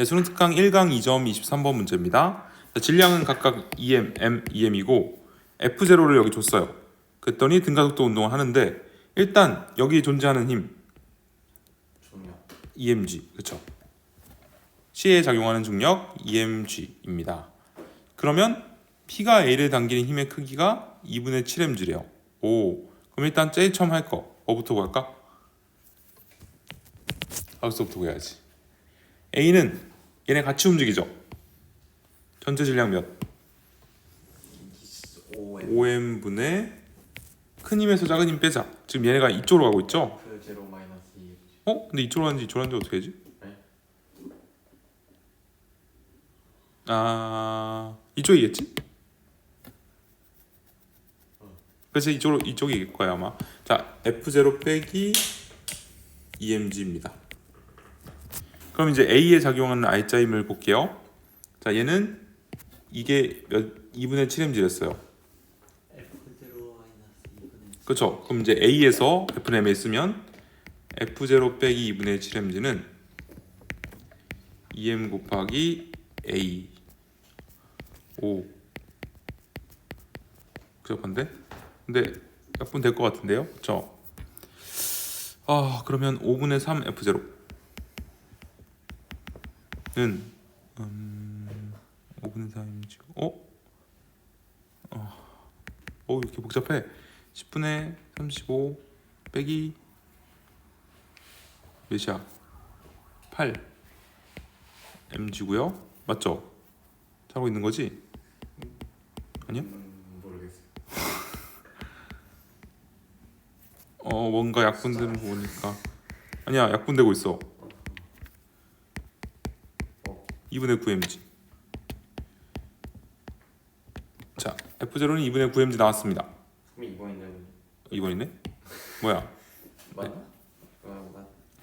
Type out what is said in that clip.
네, 수능 특강 1강 2점 23번 문제입니다. 자, 질량은 각각 EM, M, EM이고 F0를 여기 줬어요. 그랬더니 등가속도 운동을 하는데 일단 여기 존재하는 힘 중력 EMG 그렇죠. C에 작용하는 중력 EMG입니다. 그러면 P가 A를 당기는 힘의 크기가 2분의 7mg래요. 오, 그럼 일단 제일 처음 할 거 뭐부터 구할까? 가속도부터 구해야지. A는 얘네 같이 움직이죠. 전체 질량 몇? 5M 5m 분의 큰 힘에서 작은 힘 빼자. 지금 얘네가 이쪽으로 가고 있죠. 그 제로 마이너스 2 어? 근데 이쪽으로 가는지 이쪽으로 가는지 어떻게 하지? 네. 아 이쪽이겠지? 그래서 이쪽으로 이쪽일 거야 아마. 자 F0 빼기 EMG입니다. 그럼 이제 A에 작용하는 I자 힘을 볼게요. 자 얘는 이게 몇 2분의 7mg였어요. F0 마이너스 2분의 그렇죠. 그럼 이제 A에서 Fm에 쓰면 F0 빼기 2분의 7mg는 EM 곱하기 A 5 그저건데? 근데 몇분될 것 같은데요? 그렇죠. 아 그러면 5분의 3 F0는 음, 5분의 3 지금 어? 어, 어 이렇게 복잡해 10분의 35 빼기 몇이야? 8 mg고요. 맞죠? 잘하고 있는 거지? 아니요? 음, 모르겠어요 어 뭔가 약분되는 거 보니까 아니야 약분되고 있어. 2분의 9mg. 자 F0는 2분의 9mg 나왔습니다. 그럼 이번에는 2번이네? 뭐야? 맞나?